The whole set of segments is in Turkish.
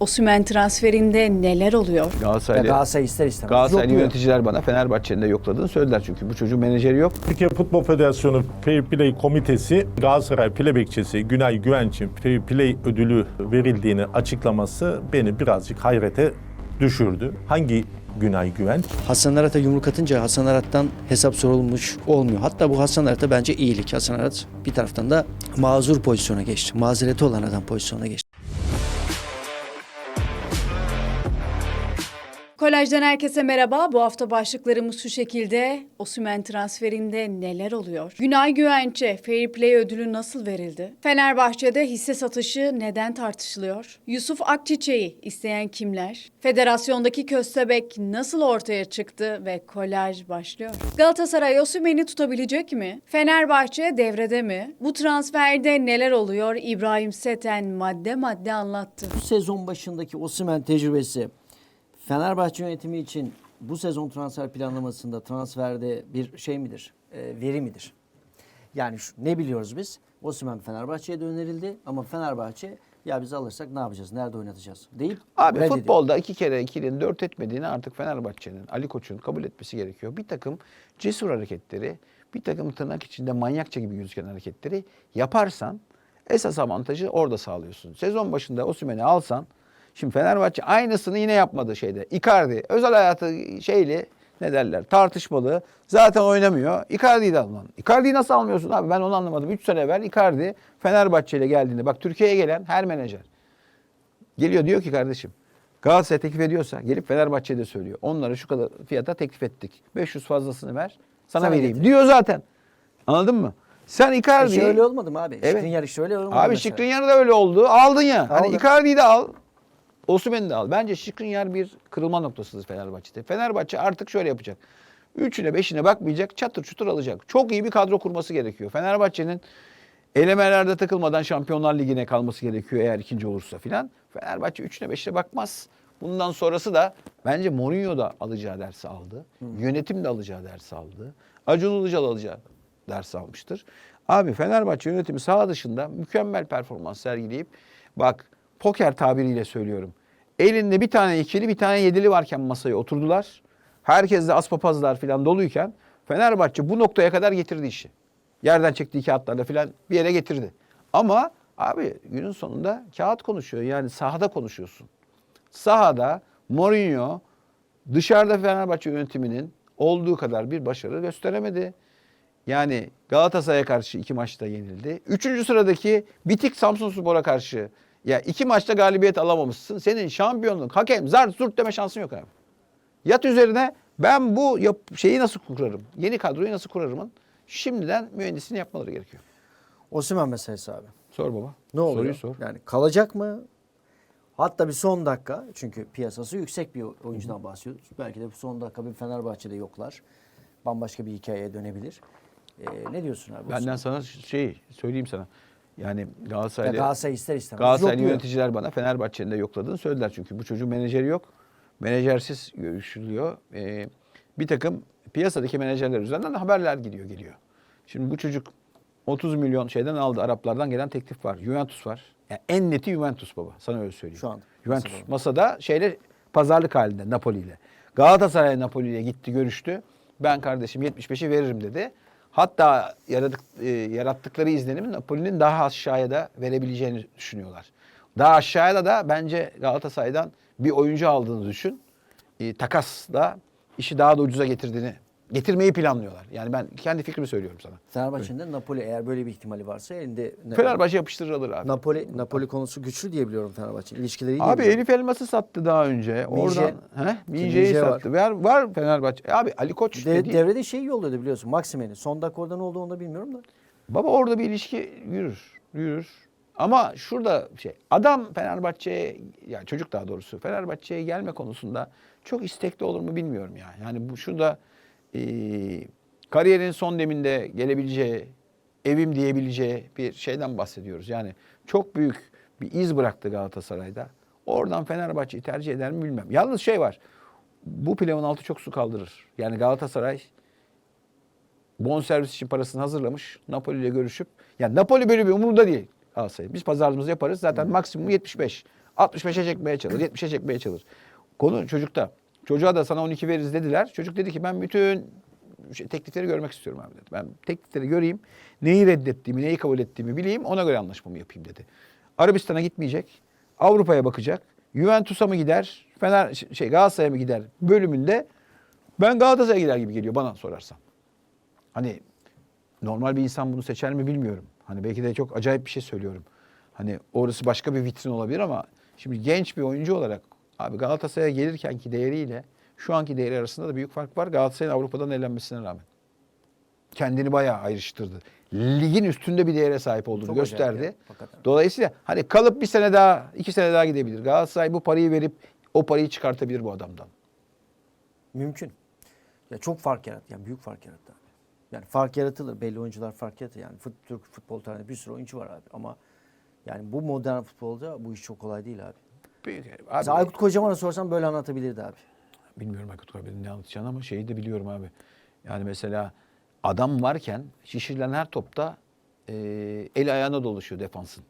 Osimhen transferinde neler oluyor? Ya Galatasaraylı Galatasaray ister istemez. Galatasaraylı yöneticiler bana Fenerbahçe'nin de yokladığını söylediler çünkü bu çocuğun menajeri yok. Türkiye Futbol Federasyonu Fair Play Komitesi Galatasaray Play Bekçisi Günay Güvenç'in Fair Play ödülü verildiğini açıklaması beni birazcık hayrete düşürdü. Hangi Günay Güvenç? Hasan Arat'a yumruk atınca Hasan Arat'tan hesap sorulmuş olmuyor. Hatta bu Hasan Arat'a bence iyilik. Hasan Arat bir taraftan da mazur pozisyona geçti. Mazereti olan adam pozisyona geçti. Kolajdan herkese merhaba. Bu hafta başlıklarımız şu şekilde. Osimhen transferinde neler oluyor? Günay Güvenç'e Fair Play ödülü nasıl verildi? Fenerbahçe'de hisse satışı neden tartışılıyor? Yusuf Akçiçek'i isteyen kimler? Federasyondaki köstebek nasıl ortaya çıktı ve kolaj başlıyor? Galatasaray Osimhen'i tutabilecek mi? Fenerbahçe devrede mi? Bu transferde neler oluyor? İbrahim Seten madde madde anlattı. Bu sezon başındaki Osimhen tecrübesi Fenerbahçe yönetimi için bu sezon transfer planlamasında transferde bir şey midir? E, veri midir? Yani şu, ne biliyoruz biz? Osimhen Fenerbahçe'ye de önerildi ama Fenerbahçe ya biz alırsak ne yapacağız? Nerede oynatacağız? Deyip Abi reddediyor. futbolda iki kere ikinin dört etmediğini artık Fenerbahçe'nin, Ali Koç'un kabul etmesi gerekiyor. Bir takım cesur hareketleri, bir takım tırnak içinde manyakça gibi gözüken hareketleri yaparsan esas avantajı orada sağlıyorsun. Sezon başında Osimhen'i alsan, şimdi Fenerbahçe aynısını yine yapmadı şeyde. Icardi özel hayatı şeyli ne derler tartışmalı. Zaten oynamıyor. Icardi'yi de alman. Icardi'yi nasıl almıyorsun abi? Ben onu anlamadım. 3 sene evvel Icardi Fenerbahçe ile geldiğinde bak Türkiye'ye gelen her menajer Geliyor diyor ki kardeşim Galatasaray teklif ediyorsa gelip Fenerbahçe'de söylüyor. Onlara şu kadar fiyata teklif ettik. 500 fazlasını ver sana, Sana vereyim getir. diyor zaten. Anladın mı? Sen E Icardi'yi... şey olmadı mı abi? Evet. Skriniar işte öyle olmadı Abi mesela. Şikrinyar'ı da öyle oldu. Aldın ya. Hani Aldım. Icardi'yi de al. Osimhen'i de al. Bence Şikrinyar bir kırılma noktasıdır Fenerbahçe'de. Fenerbahçe artık şöyle yapacak. Üçüne beşine bakmayacak. Çatır çutur alacak. Çok iyi bir kadro kurması gerekiyor. Fenerbahçe'nin elemelerde takılmadan Şampiyonlar Ligi'ne kalması gerekiyor eğer ikinci olursa filan. Fenerbahçe üçüne beşine bakmaz. Bundan sonrası da bence Mourinho da alacağı dersi aldı. Yönetim de alacağı dersi aldı. Acun Ilıcalı alacağı ders almıştır. Abi Fenerbahçe yönetimi saha dışında mükemmel performans sergileyip bak poker tabiriyle söylüyorum. Elinde bir tane ikili bir tane yedili varken masaya oturdular. Herkes de aspapazlar falan doluyken Fenerbahçe bu noktaya kadar getirdi işi. Yerden çektiği kağıtlarla falan bir yere getirdi. Ama abi günün sonunda kağıt konuşuyor. Yani sahada konuşuyorsun. Sahada Mourinho dışarıda Fenerbahçe yönetiminin olduğu kadar bir başarı gösteremedi. Yani Galatasaray'a karşı iki maçta yenildi. Üçüncü sıradaki bitik Samsunspor'a karşı ya iki maçta galibiyet alamamışsın. Senin şampiyonluk, hakem, zart zurt deme şansın yok abi. Yat üzerine ben bu şeyi nasıl kurarım? Yeni kadroyu nasıl kurarımın şimdiden mühendisini yapmaları gerekiyor. Osimhen meselesi abi. Sor baba. Ne oluyor? Soruyu sor. Yani kalacak mı? Hatta bir son dakika çünkü piyasası yüksek bir oyuncudan bahsediyoruz. Belki de bu son dakika bir Fenerbahçe'de yoklar. Bambaşka bir hikayeye dönebilir. Ee, ne diyorsun abi? Benden sana şey söyleyeyim sana. Yani Ya Galatasaray'la Galatasaray ister istemez Galatasaraylı yokluyor. yöneticiler bana Fenerbahçe'nin de yokladığını söylediler. Çünkü bu çocuğun menajeri yok. Menajersiz görüşülüyor. Ee, bir takım piyasadaki menajerler üzerinden de haberler gidiyor geliyor. Şimdi bu çocuk 30 milyon şeyden aldı. Araplardan gelen teklif var. Juventus var. Yani en neti Juventus baba. Sana öyle söyleyeyim. Şu anda. Juventus Masada. masada şeyle pazarlık halinde Napoli ile. Galatasaray Napoli ile gitti görüştü. Ben kardeşim 75'i veririm dedi. Hatta yaradık, e, yarattıkları izlenimi Napoli'nin daha aşağıya da verebileceğini düşünüyorlar. Daha aşağıya da bence Galatasaray'dan bir oyuncu aldığını düşün. E, takasla işi daha da ucuza getirdiğini getirmeyi planlıyorlar. Yani ben kendi fikrimi söylüyorum sana. Fenerbahçe'nin de Napoli eğer böyle bir ihtimali varsa elinde ne- Fenerbahçe yapıştırır alır abi. Napoli Napoli konusu güçlü diye biliyorum Fenerbahçe. İlişkileri iyi Abi diye biliyorum. Elif Elmas'ı sattı daha önce. Oradan he? Minje'yi Minje var. sattı. Var. var Fenerbahçe. E Abi Ali Koç De- dedi. devrede şeyi yolladı biliyorsun Maksimen'i. Son dakika orada ne oldu onu da bilmiyorum da. Baba orada bir ilişki yürür. Yürür. Ama şurada şey adam Fenerbahçe'ye yani çocuk daha doğrusu Fenerbahçe'ye gelme konusunda çok istekli olur mu bilmiyorum ya. Yani bu şurada e, kariyerin son deminde gelebileceği, evim diyebileceği bir şeyden bahsediyoruz. Yani çok büyük bir iz bıraktı Galatasaray'da. Oradan Fenerbahçe'yi tercih eder mi bilmem. Yalnız şey var. Bu pilavın altı çok su kaldırır. Yani Galatasaray bonservis için parasını hazırlamış. Napoli ile görüşüp yani Napoli böyle bir umurunda değil Galatasaray. Biz pazarlığımızı yaparız. Zaten maksimum 75. 65'e çekmeye çalışır, 70'e çekmeye çalışır. Konu çocukta. Çocuğa da sana 12 veririz dediler. Çocuk dedi ki ben bütün şey, teklifleri görmek istiyorum abi dedi. Ben teklifleri göreyim. Neyi reddettiğimi, neyi kabul ettiğimi bileyim. Ona göre anlaşmamı yapayım dedi. Arabistan'a gitmeyecek. Avrupa'ya bakacak. Juventus'a mı gider? Fener şey Galatasaray'a mı gider? Bölümünde ben Galatasaray'a gider gibi geliyor bana sorarsan. Hani normal bir insan bunu seçer mi bilmiyorum. Hani belki de çok acayip bir şey söylüyorum. Hani orası başka bir vitrin olabilir ama şimdi genç bir oyuncu olarak abi Galatasaray'a gelirkenki değeriyle şu anki değeri arasında da büyük fark var. Galatasaray'ın Avrupa'dan elenmesine rağmen. Kendini bayağı ayrıştırdı. Ligin üstünde bir değere sahip olduğunu Çok gösterdi. ya. Dolayısıyla hani kalıp bir sene daha, iki sene daha gidebilir. Galatasaray bu parayı verip o parayı çıkartabilir bu adamdan. Mümkün. Ya çok fark yarattı. Yani büyük fark yarattı abi. Yani fark yaratılır. Belli oyuncular fark yaratır. Yani fut, Türk futbol tarihinde bir sürü oyuncu var abi. Ama yani bu modern futbolda bu iş çok kolay değil abi. Büyük herif. Abi, Mesela Aykut Kocaman'a sorsam böyle anlatabilirdi abi. Bilmiyorum Aykut Kocaman'ın ne anlatacağını ama şeyi de biliyorum abi. Yani mesela adam varken şişirilen her topta e, eli ayağına dolaşıyor defansın.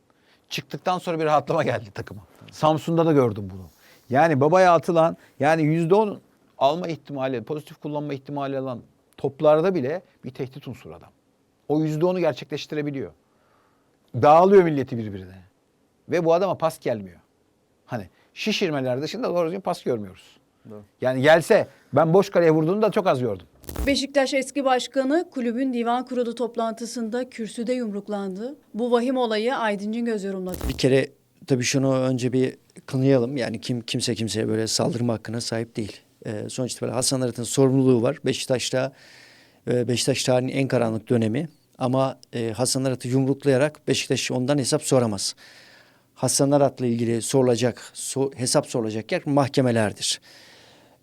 Çıktıktan sonra bir rahatlama geldi takıma. Samsun'da da gördüm bunu. Yani babaya atılan yani yüzde on alma ihtimali, pozitif kullanma ihtimali alan toplarda bile bir tehdit unsuru adam. O yüzde onu gerçekleştirebiliyor. Dağılıyor milleti birbirine. Ve bu adama pas gelmiyor. Hani şişirmeler dışında doğru düzgün pas görmüyoruz. Doğru. Yani gelse ben boş kaleye vurduğunu da çok az gördüm. Beşiktaş eski başkanı kulübün divan kurulu toplantısında kürsüde yumruklandı. Bu vahim olayı Aydıncın göz yorumladı. Bir kere tabii şunu önce bir kınayalım. Yani kim kimse kimseye böyle saldırma hakkına sahip değil. Ee, sonuç itibariyle Hasan Arat'ın sorumluluğu var. Beşiktaş'ta e, Beşiktaş tarihinin en karanlık dönemi. Ama e, Hasan Arat'ı yumruklayarak Beşiktaş ondan hesap soramaz. Hasan Arat'la ilgili sorulacak, so- hesap sorulacak yer mahkemelerdir.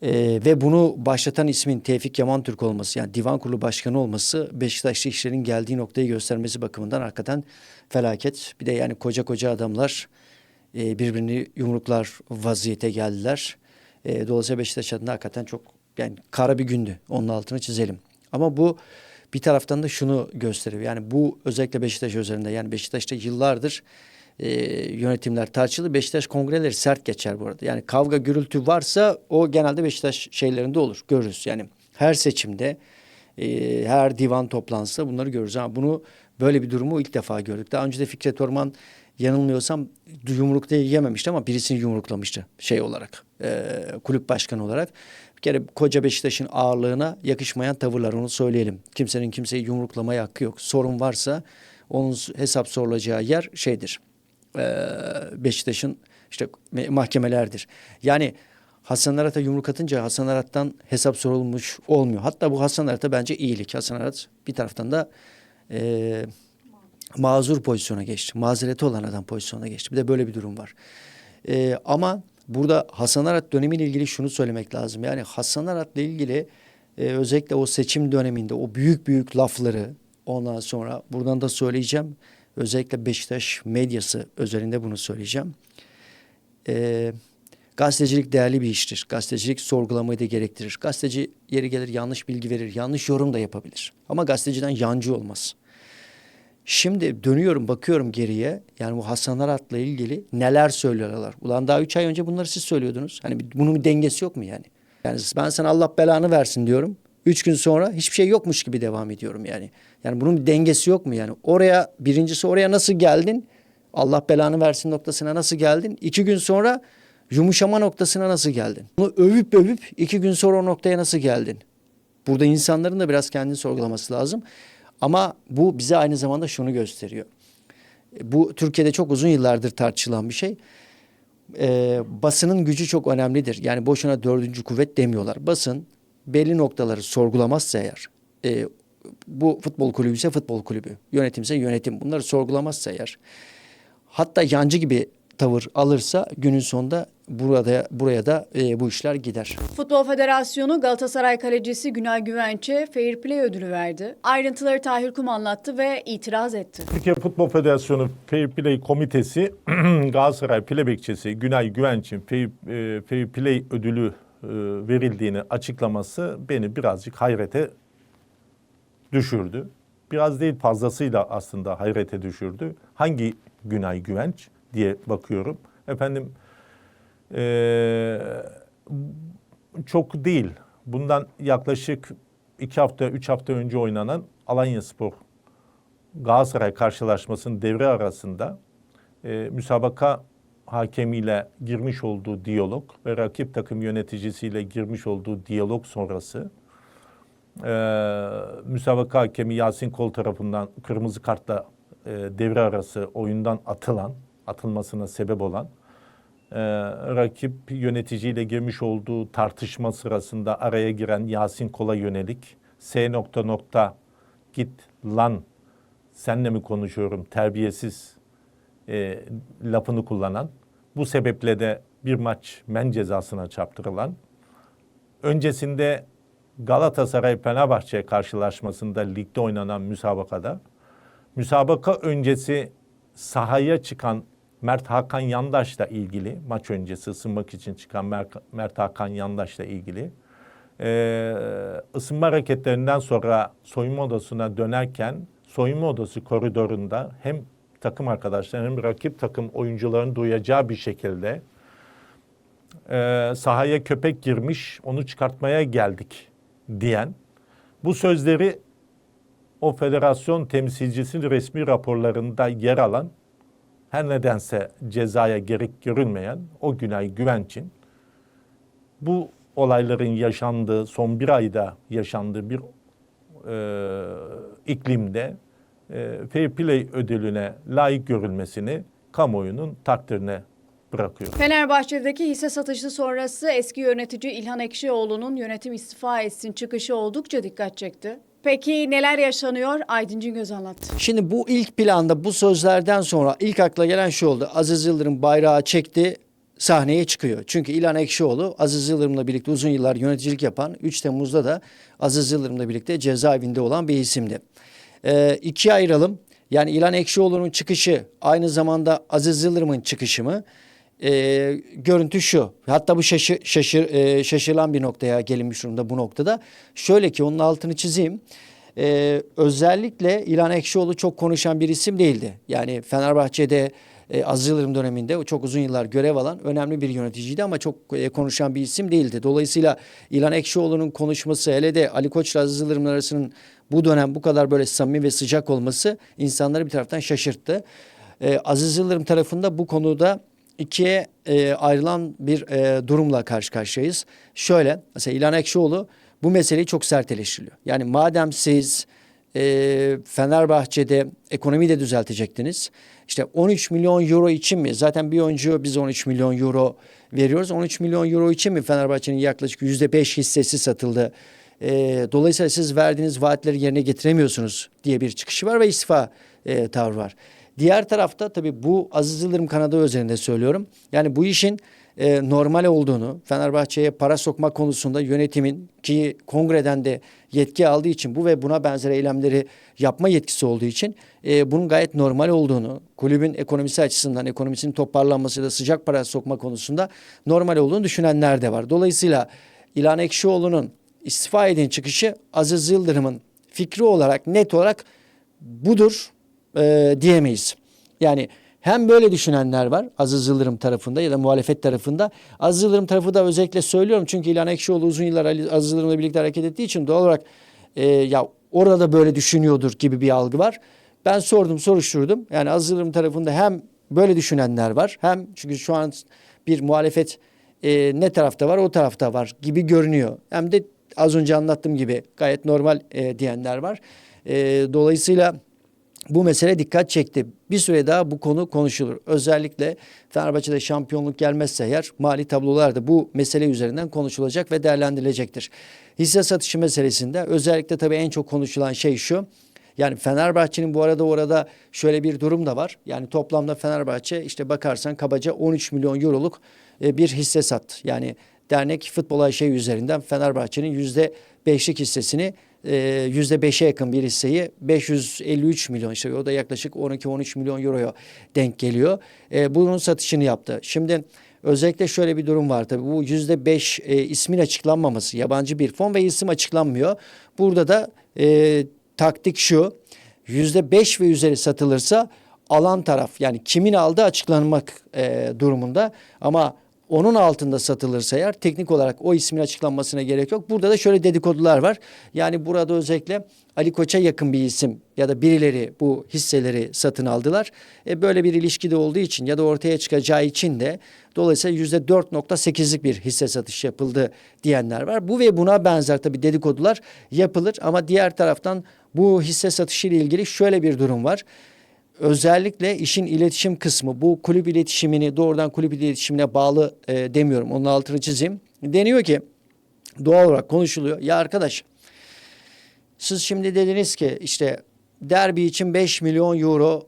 Ee, ve bunu başlatan ismin Tevfik Yaman Türk olması yani divan kurulu başkanı olması Beşiktaşlı işlerin geldiği noktayı göstermesi bakımından hakikaten felaket. Bir de yani koca koca adamlar e, birbirini yumruklar vaziyete geldiler. E, dolayısıyla Beşiktaş adına hakikaten çok yani kara bir gündü. Onun altını çizelim. Ama bu bir taraftan da şunu gösteriyor. Yani bu özellikle Beşiktaş üzerinde yani Beşiktaş'ta yıllardır e, yönetimler tartışılır. Beşiktaş kongreleri sert geçer bu arada. Yani kavga gürültü varsa o genelde Beşiktaş şeylerinde olur. Görürüz. Yani her seçimde e, her divan toplantısında bunları görürüz. Ama bunu böyle bir durumu ilk defa gördük. Daha önce de Fikret Orman yanılmıyorsam yumrukta yememişti ama birisini yumruklamıştı şey olarak. e, kulüp başkanı olarak. Bir kere koca Beşiktaş'ın ağırlığına yakışmayan tavırlar onu söyleyelim. Kimsenin kimseyi yumruklamaya hakkı yok. Sorun varsa onun hesap sorulacağı yer şeydir. E, Beşiktaş'ın işte me- mahkemelerdir. Yani Hasan Arat'a yumruk atınca Hasan Arat'tan hesap sorulmuş olmuyor. Hatta bu Hasan Arat'a bence iyilik. Hasan Arat bir taraftan da e, mazur pozisyona geçti. Mazereti olan adam pozisyona geçti. Bir de böyle bir durum var. E, ama burada Hasan Arat dönemiyle ilgili şunu söylemek lazım. Yani Hasan Arat'la ilgili e, özellikle o seçim döneminde o büyük büyük lafları ondan sonra buradan da söyleyeceğim. Özellikle Beşiktaş medyası özelinde bunu söyleyeceğim. Ee, gazetecilik değerli bir iştir. Gazetecilik sorgulamayı da gerektirir. Gazeteci yeri gelir yanlış bilgi verir, yanlış yorum da yapabilir. Ama gazeteciden yancı olmaz. Şimdi dönüyorum bakıyorum geriye yani bu Hasan Arat'la ilgili neler söylüyorlar. Ulan daha üç ay önce bunları siz söylüyordunuz. Hani bunun bir dengesi yok mu yani? Yani ben sana Allah belanı versin diyorum. Üç gün sonra hiçbir şey yokmuş gibi devam ediyorum yani. Yani bunun bir dengesi yok mu yani? Oraya birincisi oraya nasıl geldin? Allah belanı versin noktasına nasıl geldin? İki gün sonra yumuşama noktasına nasıl geldin? Bunu övüp övüp iki gün sonra o noktaya nasıl geldin? Burada insanların da biraz kendini sorgulaması lazım. Ama bu bize aynı zamanda şunu gösteriyor. Bu Türkiye'de çok uzun yıllardır tartışılan bir şey. Ee, basının gücü çok önemlidir. Yani boşuna dördüncü kuvvet demiyorlar. Basın belli noktaları sorgulamazsa eğer, e, bu futbol kulübü ise futbol kulübü, yönetimse yönetim bunları sorgulamazsa eğer, hatta yancı gibi tavır alırsa günün sonunda burada buraya da e, bu işler gider. Futbol Federasyonu Galatasaray kalecisi Günay Güvenç'e Fair Play ödülü verdi. Ayrıntıları Tahir Kum anlattı ve itiraz etti. Türkiye Futbol Federasyonu Fair Play Komitesi Galatasaray Play Bekçisi Günay Güvenç'in Fair, e, Fair Play ödülü e, verildiğini açıklaması beni birazcık hayrete düşürdü. Biraz değil fazlasıyla aslında hayrete düşürdü. Hangi Günay Güvenç diye bakıyorum. Efendim Ee, çok değil. Bundan yaklaşık iki hafta, üç hafta önce oynanan Alanya Spor Galatasaray karşılaşmasının devre arasında e, müsabaka hakemiyle girmiş olduğu diyalog ve rakip takım yöneticisiyle girmiş olduğu diyalog sonrası müsabaka hakemi Yasin Kol tarafından kırmızı kartla e, devre arası oyundan atılan, atılmasına sebep olan e, rakip yöneticiyle girmiş olduğu tartışma sırasında araya giren Yasin Kol'a yönelik S nokta nokta git lan senle mi konuşuyorum terbiyesiz e, lafını kullanan bu sebeple de bir maç men cezasına çarptırılan öncesinde Galatasaray Fenerbahçe karşılaşmasında ligde oynanan müsabakada müsabaka öncesi sahaya çıkan Mert Hakan Yandaş'la ilgili maç öncesi ısınmak için çıkan Mer- Mert Hakan Yandaş'la ilgili e, ısınma hareketlerinden sonra soyunma odasına dönerken soyunma odası koridorunda hem takım arkadaşları hem rakip takım oyuncuların duyacağı bir şekilde e, sahaya köpek girmiş onu çıkartmaya geldik diyen bu sözleri o federasyon temsilcisinin resmi raporlarında yer alan her nedense cezaya gerek görülmeyen o Günay Güvenç'in bu olayların yaşandığı son bir ayda yaşandığı bir e, iklimde e, Fair Play ödülüne layık görülmesini kamuoyunun takdirine bırakıyor. Fenerbahçe'deki hisse satışı sonrası eski yönetici İlhan Ekşioğlu'nun yönetim istifa etsin çıkışı oldukça dikkat çekti. Peki neler yaşanıyor? Aydın Cingöz anlattı. Şimdi bu ilk planda bu sözlerden sonra ilk akla gelen şu oldu. Aziz Yıldırım bayrağı çekti sahneye çıkıyor. Çünkü İlhan Ekşioğlu Aziz Yıldırım'la birlikte uzun yıllar yöneticilik yapan 3 Temmuz'da da Aziz Yıldırım'la birlikte cezaevinde olan bir isimdi. Ee, ikiye ayıralım. Yani İlhan Ekşioğlu'nun çıkışı aynı zamanda Aziz Yıldırım'ın çıkışı mı? Ee, görüntü şu. Hatta bu şaşı, şaşır, e, şaşırılan bir noktaya gelinmiş durumda bu noktada. Şöyle ki onun altını çizeyim. Ee, özellikle İlhan Ekşioğlu çok konuşan bir isim değildi. Yani Fenerbahçe'de e, Aziz Yıldırım döneminde o çok uzun yıllar görev alan önemli bir yöneticiydi ama çok e, konuşan bir isim değildi. Dolayısıyla İlhan Ekşioğlu'nun konuşması hele de Ali Koç ile Aziz Yıldırım arasının bu dönem bu kadar böyle samimi ve sıcak olması insanları bir taraftan şaşırttı. E, Aziz Yıldırım tarafında bu konuda ikiye e, ayrılan bir e, durumla karşı karşıyayız. Şöyle mesela İlhan Ekşioğlu bu meseleyi çok sert eleştiriyor. Yani madem siz e, Fenerbahçe'de ekonomiyi de düzeltecektiniz. İşte 13 milyon euro için mi? Zaten bir oyuncu biz 13 milyon euro veriyoruz. 13 milyon euro için mi Fenerbahçe'nin yaklaşık %5 hissesi satıldı? E, dolayısıyla siz verdiğiniz vaatleri yerine getiremiyorsunuz diye bir çıkışı var ve istifa e, tavrı var. Diğer tarafta tabii bu Aziz Yıldırım kanadı üzerinde söylüyorum. Yani bu işin e, normal olduğunu, Fenerbahçe'ye para sokma konusunda yönetimin ki kongreden de yetki aldığı için bu ve buna benzer eylemleri yapma yetkisi olduğu için e, bunun gayet normal olduğunu, kulübün ekonomisi açısından ekonomisinin toparlanması da sıcak para sokma konusunda normal olduğunu düşünenler de var. Dolayısıyla İlhan Ekşioğlu'nun istifa edin çıkışı Aziz Yıldırım'ın fikri olarak net olarak budur e, diyemeyiz. Yani hem böyle düşünenler var Aziz Yıldırım tarafında ya da muhalefet tarafında. Aziz Yıldırım tarafı da özellikle söylüyorum çünkü İlhan Ekşioğlu uzun yıllar Aziz Yıldırım'la birlikte hareket ettiği için doğal olarak e, ya orada böyle düşünüyordur gibi bir algı var. Ben sordum soruşturdum. Yani Aziz Yıldırım tarafında hem böyle düşünenler var hem çünkü şu an bir muhalefet e, ne tarafta var o tarafta var gibi görünüyor. Hem de az önce anlattığım gibi gayet normal e, diyenler var. E, dolayısıyla bu mesele dikkat çekti. Bir süre daha bu konu konuşulur. Özellikle Fenerbahçe'de şampiyonluk gelmezse eğer mali tablolar da bu mesele üzerinden konuşulacak ve değerlendirilecektir. Hisse satışı meselesinde özellikle tabii en çok konuşulan şey şu. Yani Fenerbahçe'nin bu arada orada şöyle bir durum da var. Yani toplamda Fenerbahçe işte bakarsan kabaca 13 milyon euroluk e, bir hisse sattı. Yani dernek futbol AŞ üzerinden Fenerbahçe'nin yüzde beşlik hissesini yüzde beşe yakın bir hisseyi 553 milyon işte o da yaklaşık 12-13 milyon euroya denk geliyor. E, bunun satışını yaptı. Şimdi özellikle şöyle bir durum var tabii bu yüzde beş e, ismin açıklanmaması yabancı bir fon ve isim açıklanmıyor. Burada da e, taktik şu yüzde beş ve üzeri satılırsa alan taraf yani kimin aldığı açıklanmak e, durumunda ama onun altında satılırsa eğer teknik olarak o ismin açıklanmasına gerek yok. Burada da şöyle dedikodular var. Yani burada özellikle Ali Koç'a yakın bir isim ya da birileri bu hisseleri satın aldılar. E böyle bir ilişki de olduğu için ya da ortaya çıkacağı için de dolayısıyla %4.8'lik bir hisse satışı yapıldı diyenler var. Bu ve buna benzer tabii dedikodular yapılır ama diğer taraftan bu hisse satışı ile ilgili şöyle bir durum var özellikle işin iletişim kısmı bu kulüp iletişimini doğrudan kulüp iletişimine bağlı e, demiyorum. Onun altını çizeyim. Deniyor ki doğal olarak konuşuluyor. Ya arkadaş siz şimdi dediniz ki işte derbi için 5 milyon euro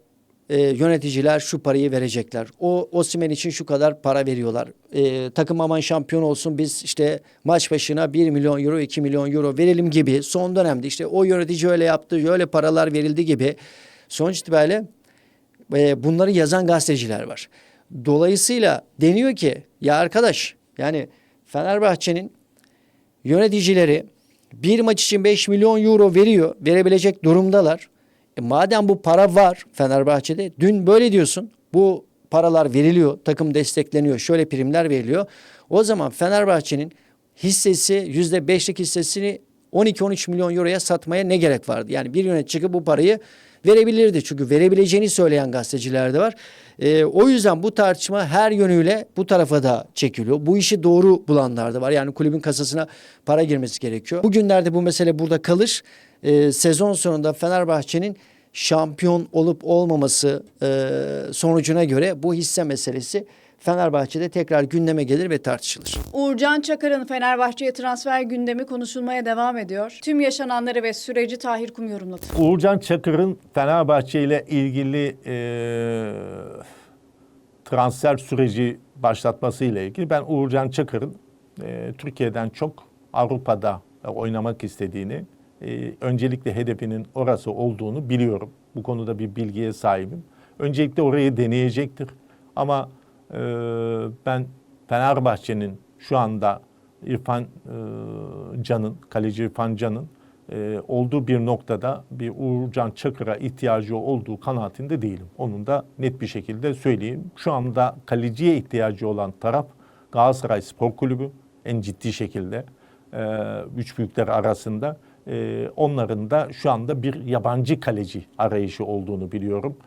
e, yöneticiler şu parayı verecekler. O Osimhen için şu kadar para veriyorlar. E, takım aman şampiyon olsun biz işte maç başına 1 milyon euro 2 milyon euro verelim gibi son dönemde işte o yönetici öyle yaptı öyle paralar verildi gibi sonuç itibariyle e, bunları yazan gazeteciler var. Dolayısıyla deniyor ki ya arkadaş yani Fenerbahçe'nin yöneticileri bir maç için 5 milyon euro veriyor, verebilecek durumdalar. E madem bu para var Fenerbahçe'de, dün böyle diyorsun, bu paralar veriliyor, takım destekleniyor, şöyle primler veriliyor. O zaman Fenerbahçe'nin hissesi %5'lik hissesini 12-13 milyon euroya satmaya ne gerek vardı? Yani bir yönetici bu parayı verebilirdi. Çünkü verebileceğini söyleyen gazeteciler de var. Ee, o yüzden bu tartışma her yönüyle bu tarafa da çekiliyor. Bu işi doğru bulanlar da var. Yani kulübün kasasına para girmesi gerekiyor. Bugünlerde bu mesele burada kalır. Ee, sezon sonunda Fenerbahçe'nin şampiyon olup olmaması e, sonucuna göre bu hisse meselesi Fenerbahçe'de tekrar gündeme gelir ve tartışılır. Uğurcan Çakır'ın Fenerbahçe'ye transfer gündemi konuşulmaya devam ediyor. Tüm yaşananları ve süreci Tahir Kum yorumladı. Uğurcan Çakır'ın Fenerbahçe ile ilgili e, transfer süreci başlatması ile ilgili ben Uğurcan Çakır'ın e, Türkiye'den çok Avrupa'da oynamak istediğini, e, öncelikle hedefinin orası olduğunu biliyorum. Bu konuda bir bilgiye sahibim. Öncelikle orayı deneyecektir. Ama e, ben Fenerbahçe'nin şu anda İrfan e, Can'ın, kaleci İrfan Can'ın e, olduğu bir noktada bir Uğurcan Çakır'a ihtiyacı olduğu kanaatinde değilim. Onun da net bir şekilde söyleyeyim. Şu anda kaleciye ihtiyacı olan taraf Galatasaray Spor Kulübü en ciddi şekilde e, üç büyükler arasında. E, onların da şu anda bir yabancı kaleci arayışı olduğunu biliyorum.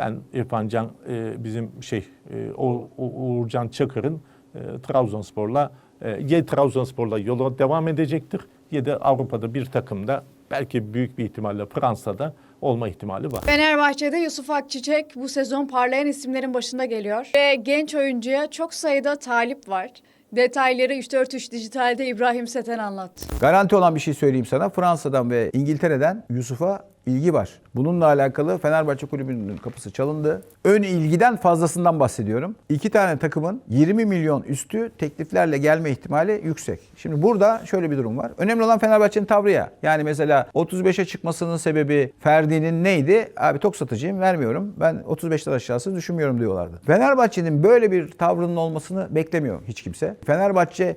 Ben İrfan Can e, bizim şey e, o, o Uğurcan Çakır'ın e, Trabzonspor'la e, ya Trabzonspor'la yola devam edecektir ya da Avrupa'da bir takımda belki büyük bir ihtimalle Fransa'da olma ihtimali var. Fenerbahçe'de Yusuf Akçiçek bu sezon parlayan isimlerin başında geliyor. Ve genç oyuncuya çok sayıda talip var. Detayları 343 Dijital'de İbrahim Seten anlattı. Garanti olan bir şey söyleyeyim sana. Fransa'dan ve İngiltere'den Yusuf'a ilgi var. Bununla alakalı Fenerbahçe Kulübü'nün kapısı çalındı. Ön ilgiden fazlasından bahsediyorum. İki tane takımın 20 milyon üstü tekliflerle gelme ihtimali yüksek. Şimdi burada şöyle bir durum var. Önemli olan Fenerbahçe'nin tavrı ya. Yani mesela 35'e çıkmasının sebebi Ferdi'nin neydi? Abi tok satıcıyım vermiyorum. Ben 35'ten aşağısı düşünmüyorum diyorlardı. Fenerbahçe'nin böyle bir tavrının olmasını beklemiyor hiç kimse. Fenerbahçe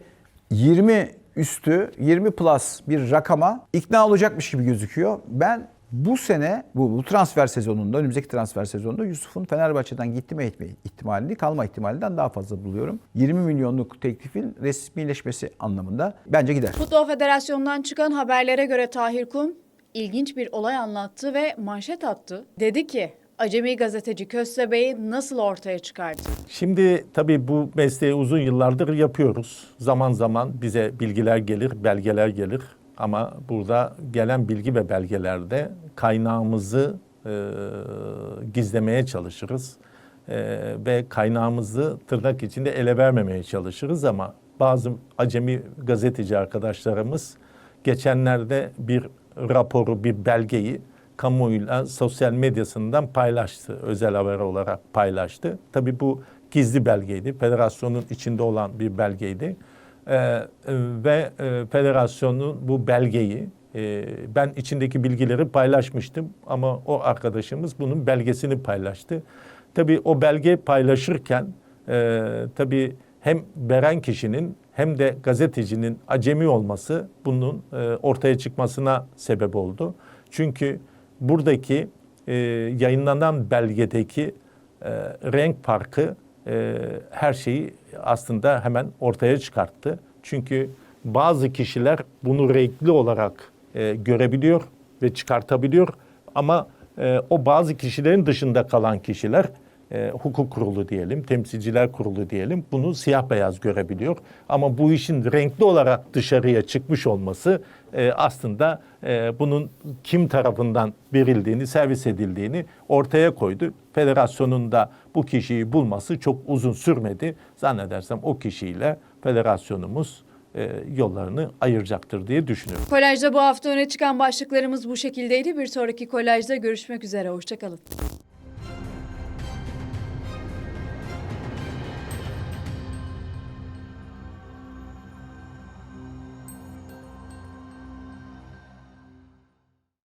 20 üstü 20 plus bir rakama ikna olacakmış gibi gözüküyor. Ben bu sene bu, bu transfer sezonunda önümüzdeki transfer sezonunda Yusuf'un Fenerbahçe'den gitti mi etme ihtimalini kalma ihtimalinden daha fazla buluyorum. 20 milyonluk teklifin resmileşmesi anlamında bence gider. Futbol Federasyonu'ndan çıkan haberlere göre Tahir Kum ilginç bir olay anlattı ve manşet attı. Dedi ki acemi gazeteci Köstebeği nasıl ortaya çıkardı? Şimdi tabii bu mesleği uzun yıllardır yapıyoruz. Zaman zaman bize bilgiler gelir, belgeler gelir. Ama burada gelen bilgi ve belgelerde kaynağımızı e, gizlemeye çalışırız. E, ve kaynağımızı tırnak içinde ele vermemeye çalışırız ama bazı acemi gazeteci arkadaşlarımız geçenlerde bir raporu, bir belgeyi kamuoyuyla sosyal medyasından paylaştı. Özel haber olarak paylaştı. Tabii bu gizli belgeydi. Federasyonun içinde olan bir belgeydi. Ee, e, ve e, federasyonun bu belgeyi e, ben içindeki bilgileri paylaşmıştım ama o arkadaşımız bunun belgesini paylaştı. Tabii o belge paylaşırken e, tabii hem veren kişinin hem de gazetecinin acemi olması bunun e, ortaya çıkmasına sebep oldu. Çünkü buradaki e, yayınlanan belgedeki e, renk farkı e, her şeyi aslında hemen ortaya çıkarttı. Çünkü bazı kişiler bunu renkli olarak e, görebiliyor ve çıkartabiliyor ama e, o bazı kişilerin dışında kalan kişiler e, hukuk kurulu diyelim, temsilciler kurulu diyelim bunu siyah beyaz görebiliyor. Ama bu işin renkli olarak dışarıya çıkmış olması e, aslında e, bunun kim tarafından verildiğini, servis edildiğini ortaya koydu. Federasyonun da bu kişiyi bulması çok uzun sürmedi. Zannedersem o kişiyle federasyonumuz e, yollarını ayıracaktır diye düşünüyorum. Kolajda bu hafta öne çıkan başlıklarımız bu şekildeydi. Bir sonraki kolajda görüşmek üzere. Hoşçakalın.